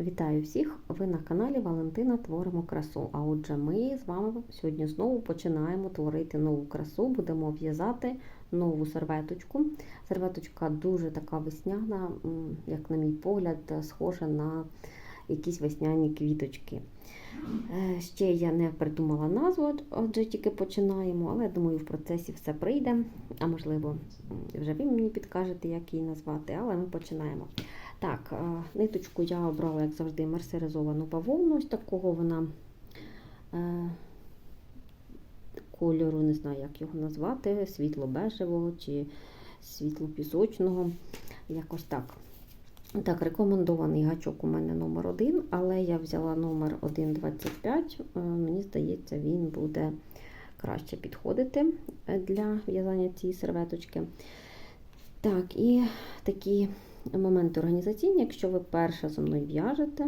Вітаю всіх! Ви на каналі Валентина Творимо красу. А отже, ми з вами сьогодні знову починаємо творити нову красу. Будемо в'язати нову серветочку. Серветочка дуже така весняна, як на мій погляд, схожа на якісь весняні квіточки. Е, Ще я не придумала назву, отже тільки починаємо, але думаю, в процесі все прийде. А можливо, вже ви мені підкажете, як її назвати, але ми починаємо. Так, е, ниточку я обрала, як завжди, мерсеризовану бавовну. Ось такого вона е, кольору, не знаю, як його назвати, світло-бежевого чи світло-пісочного. Якось так. Так, рекомендований гачок у мене номер 1 але я взяла номер 1,25. Е, Мені здається, він буде краще підходити для в'язання цієї серветочки. Так, і такі моменти організаційні, якщо ви перше зі мною в'яжете,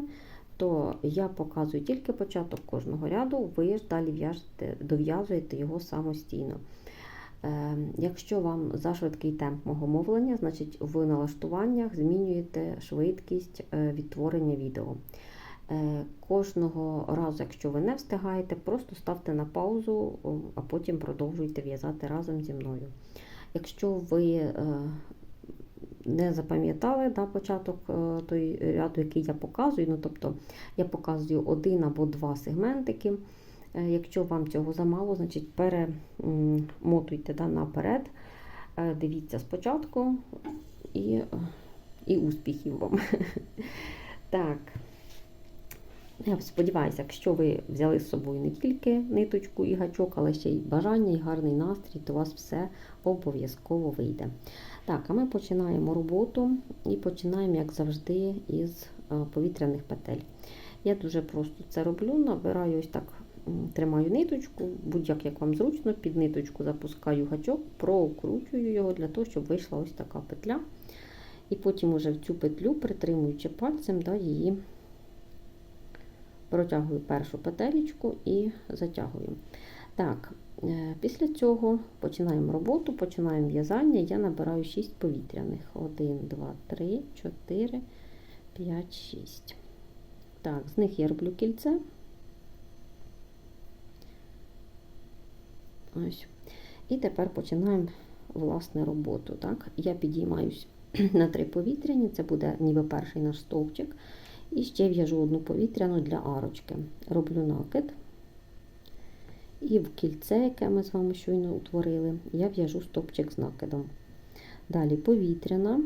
то я показую тільки початок кожного ряду, ви ж далі в'яжете, дов'язуєте його самостійно. Е, Якщо вам за швидкий темп мого мовлення, значить в налаштуваннях змінюєте швидкість е, відтворення відео. Е, Кожного разу, якщо ви не встигаєте, просто ставте на паузу, а потім продовжуйте в'язати разом зі мною. Якщо ви не запам'ятали да, початок е, той ряду, який я показую. Ну, тобто я показую один або два сегментики. Е, Якщо вам цього замало, значить перемотуйте да, наперед. Е, Дивіться спочатку і, і успіхів вам. Так. Я сподіваюся, якщо ви взяли з собою не тільки ниточку і гачок, але ще й бажання і гарний настрій, то у вас все обов'язково вийде. Так, а ми починаємо роботу і починаємо, як завжди, із повітряних петель. Я дуже просто це роблю, набираю ось так, тримаю ниточку, будь-як як вам зручно, під ниточку запускаю гачок, прокручую його для того, щоб вийшла ось така петля. І потім уже в цю петлю, притримуючи пальцем, да, її протягую першу петелечку і затягую. Так, Після цього починаємо роботу, починаємо в'язання. Я набираю 6 повітряних. 1, 2, 3, 4, 5, 6. Так, з них я роблю кільце. Ось. І тепер починаємо власне роботу. Так? Я підіймаюсь на 3 повітряні, це буде ніби перший наш стовпчик. І ще в'яжу одну повітряну для арочки. Роблю накид. І в кільце, яке ми з вами щойно утворили, я в'яжу стопчик з накидом. Далі повітряна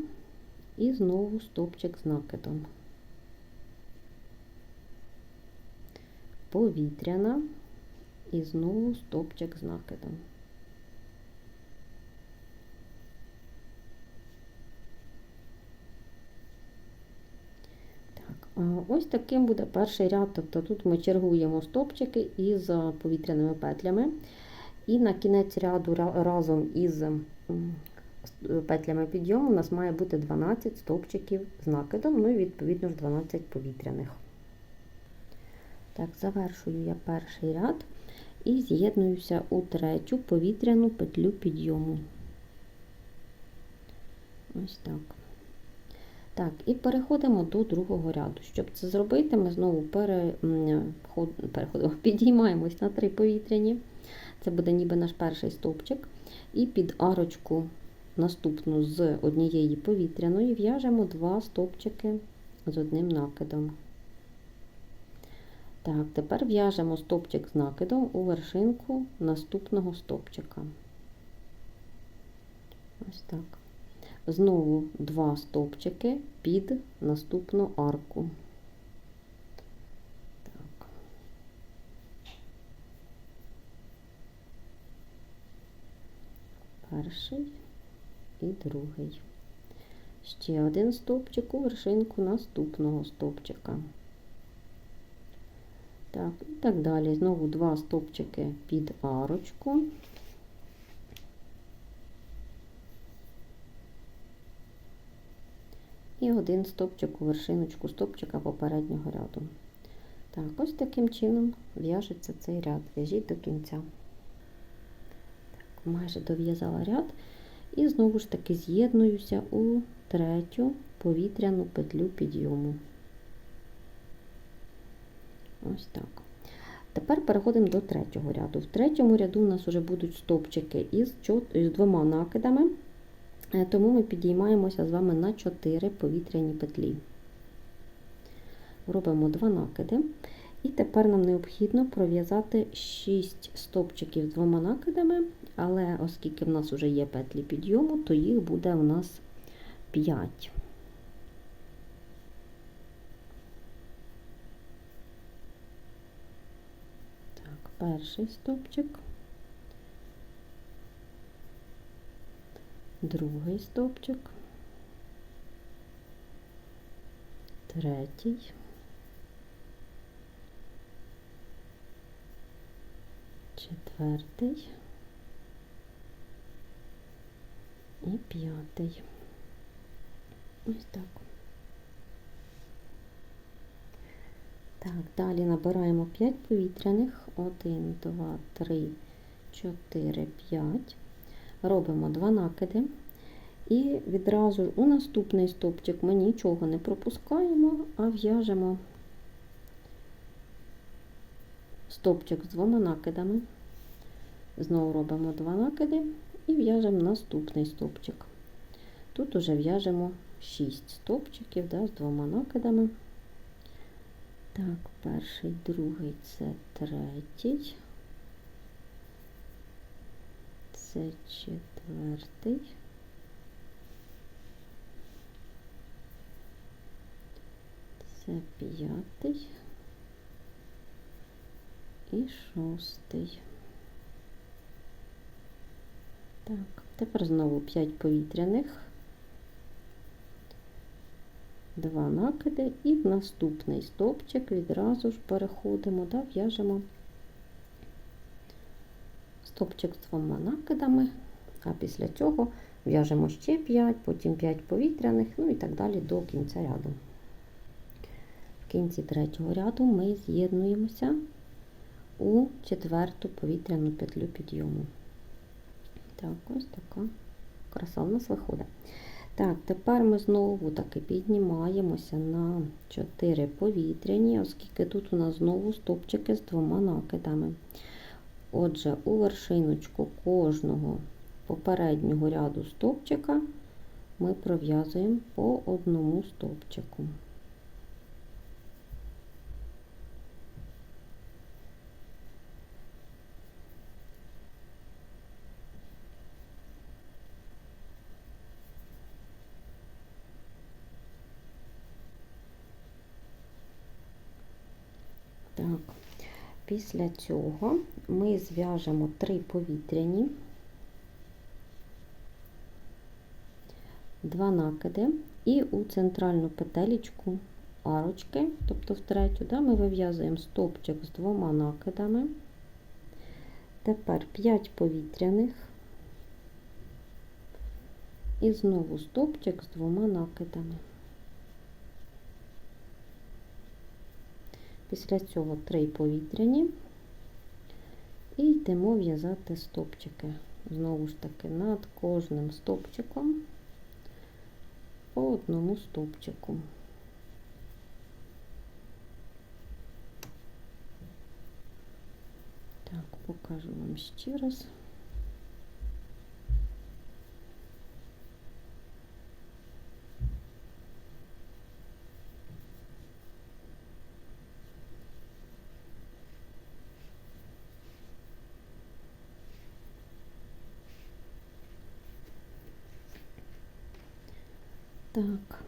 і знову стопчик з накидом. Повітряна і знову стопчик з накидом. Ось таким буде перший ряд. Тобто тут ми чергуємо стопчики із повітряними петлями. І на кінець ряду разом із петлями підйому у нас має бути 12 стовпчиків з накидом, ну і відповідно ж 12 повітряних. Так, завершую я перший ряд і з'єднуюся у третю повітряну петлю підйому. Ось так. Так, і переходимо до другого ряду. Щоб це зробити, ми знову переходимо, підіймаємось на три повітряні. Це буде ніби наш перший стовпчик. І під арочку наступну з однієї повітряної в'яжемо два стовпчики з одним накидом. Так, тепер в'яжемо стовпчик з накидом у вершинку наступного стовпчика. Ось так. Знову два стовпчики під наступну арку. Так. Перший і другий. Ще один стовпчик у вершинку наступного стовпчика. Так, і так далі. Знову два стовпчики під арочку. І один стопчик у вершиночку стопчика попереднього ряду. Так, ось таким чином в'яжеться цей ряд. В'яжіть до кінця. Так, Майже дов'язала ряд. І знову ж таки з'єднуюся у третю повітряну петлю підйому. Ось так. Тепер переходимо до третього ряду. В третьому ряду у нас вже будуть стовпчики із, двома накидами, тому ми підіймаємося з вами на 4 повітряні петлі. Робимо 2 накиди. І тепер нам необхідно пров'язати 6 стовпчиків з двома накидами, але оскільки в нас вже є петлі підйому, то їх буде у нас 5. Так, перший стовпчик, другий стовпчик, третій, четвертий і п'ятий. Ось так. Так, далі набираємо 5 повітряних. 1, 2, 3, 4, 5. Робимо 2 накиди. І відразу у наступний стовпчик ми нічого не пропускаємо, а в'яжемо стовпчик з двома накидами. Знову робимо 2 накиди і в'яжемо наступний стовпчик. Тут уже в'яжемо 6 стовпчиків да, з двома накидами. Так, перший, другий, це третій. Це четвертий. Це п'ятий і шостий. Так, тепер знову 5 повітряних. Два накиди і в наступний стовпчик відразу ж переходимо, да, в'яжемо стовпчик з двома накидами, а після цього в'яжемо ще 5, потім 5 повітряних, ну і так далі до кінця ряду. В кінці третього ряду ми з'єднуємося у четверту повітряну петлю підйому. Так, ось така краса в нас виходить. Так, тепер ми знову таки піднімаємося на 4 повітряні, оскільки тут у нас знову стопчики з двома накидами. Отже, у вершиночку кожного попереднього ряду стопчика ми пров'язуємо по одному стопчику. Так, після цього ми зв'яжемо три повітряні, два накиди, і у центральну петелечку арочки, тобто в третю, да, ми вив'язуємо стовпчик з двома накидами. Тепер 5 повітряних і знову стовпчик з двома накидами. Після цього три повітряні і йдемо в'язати стопчики. Знову ж таки, над кожним стопчиком по одному стопчику. Так, покажу вам ще раз. Так,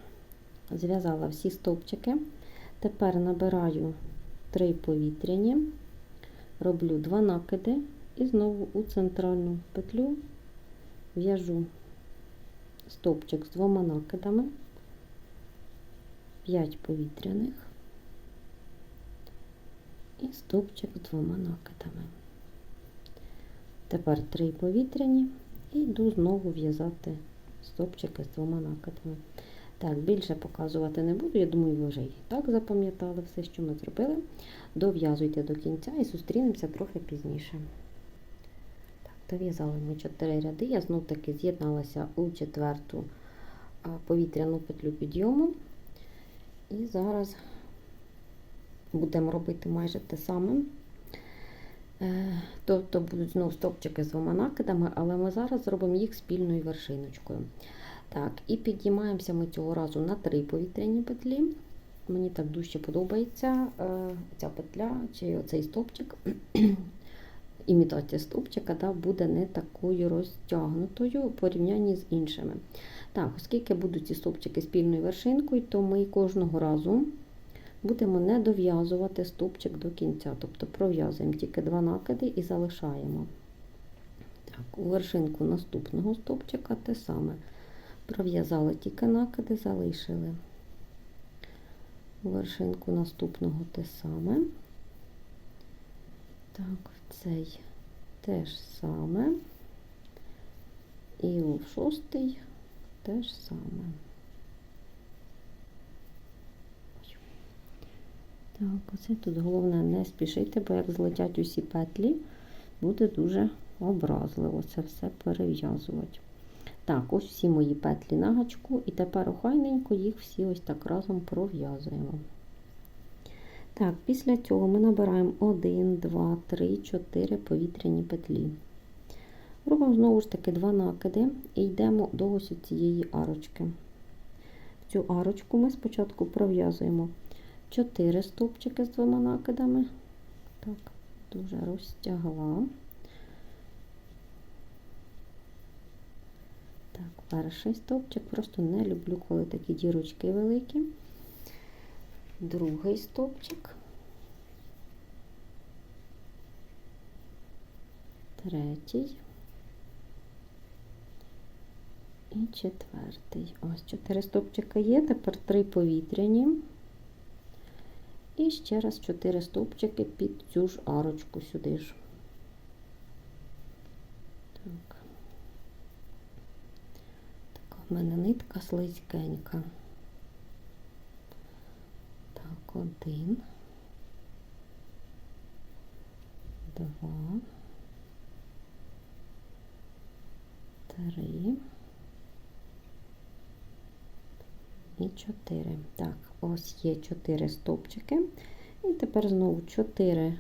зв'язала всі стовпчики. Тепер набираю 3 повітряні, роблю 2 накиди і знову у центральну петлю в'яжу стовпчик з двома накидами, 5 повітряних і стовпчик з двома накидами. Тепер 3 повітряні і йду знову в'язати стовпчики з двома накидами. Так, більше показувати не буду, я думаю, ви вже і так запам'ятали все, що ми зробили. Дов'язуйте до кінця і зустрінемося трохи пізніше. Так, дов'язали ми 4 ряди, я знов таки з'єдналася у четверту повітряну петлю підйому. І зараз будемо робити майже те саме. Е, Тобто будуть знову стовпчики з двома накидами, але ми зараз зробимо їх спільною вершиночкою. Так, і підіймаємося ми цього разу на три повітряні петлі. Мені так дуже подобається е, ця петля чи цей стовпчик. Імітація стовпчика да, буде не такою розтягнутою в порівнянні з іншими. Так, оскільки будуть ці стовпчики спільною вершинкою, то ми кожного разу будемо не дов'язувати стовпчик до кінця. Тобто пров'язуємо тільки два накиди і залишаємо. Так, У вершинку наступного стовпчика те саме. Пров'язали тільки накиди, залишили. У вершинку наступного те саме. Так, в цей теж саме. І у шостий теж саме. Так, оце тут головне не спішити, бо як злетять усі петлі, буде дуже образливо це все перев'язувати. Так, ось всі мої петлі на гачку, і тепер охайненько їх всі ось так разом пров'язуємо. Так, після цього ми набираємо 1, 2, 3, 4 повітряні петлі. Робимо знову ж таки два накиди і йдемо до ось цієї арочки. В цю арочку ми спочатку пров'язуємо 4 стовпчики з двома накидами. Так, дуже розтягла. Так, перший стовпчик, просто не люблю, коли такі дірочки великі. Другий стовпчик. Третій. І четвертий. Ось чотири стовпчика є, тепер три повітряні. І ще раз чотири стовпчики під цю ж арочку сюди ж. Так. Така в мене нитка слизькенька. Так, один, два, три і чотири. Так, ось є чотири стовпчики. І тепер знову чотири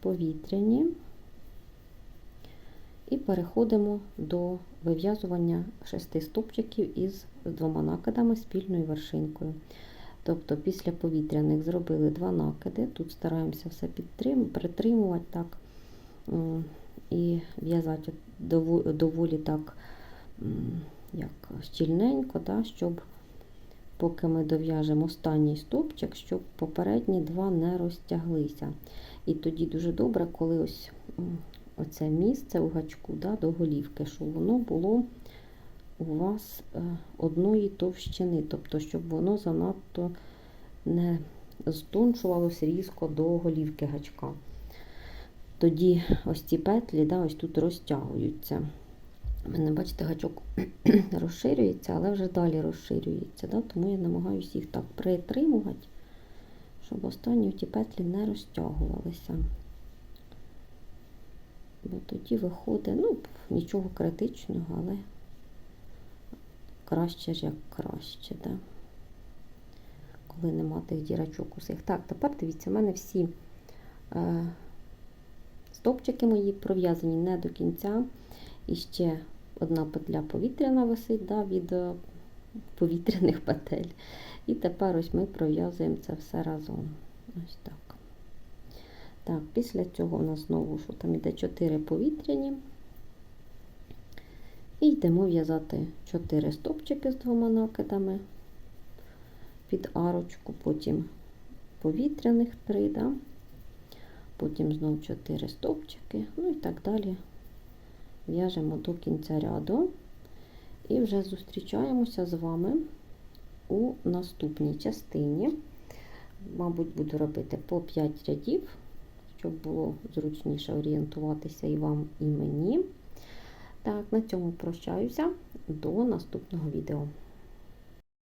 повітряні. І переходимо до вив'язування шести стовпчиків із двома накидами спільною вершинкою. Тобто після повітряних зробили два накиди, тут стараємося все притримувати так і в'язати доволі так як щільненько, да, щоб поки ми дов'яжемо останній стовпчик, щоб попередні два не розтяглися. І тоді дуже добре, коли ось оце місце у гачку да, до голівки, щоб воно було у вас е, одної товщини, тобто, щоб воно занадто не стончувалося різко до голівки гачка. Тоді ось ці петлі да, ось тут розтягуються. У мене, бачите, гачок розширюється, але вже далі розширюється. Да? Тому я намагаюся їх так притримувати, щоб останні ті петлі не розтягувалися. Бо тоді виходить, ну, нічого критичного, але краще ж як краще. Да? Коли нема тих дірачок усіх. Так, тепер дивіться, в мене всі е, стопчики мої пров'язані не до кінця. І ще одна петля повітряна висить да, від е, повітряних петель. І тепер ось ми пров'язуємо це все разом. Ось так. Так, після цього у нас знову що там йде 4 повітряні. І йдемо в'язати 4 стопчики з двома накидами під арочку, потім повітряних 3, да? потім знову 4 стопчики, ну і так далі в'яжемо до кінця ряду і вже зустрічаємося з вами у наступній частині. Мабуть, буду робити по 5 рядів, щоб було зручніше орієнтуватися і вам, і мені. Так, на цьому прощаюся до наступного відео.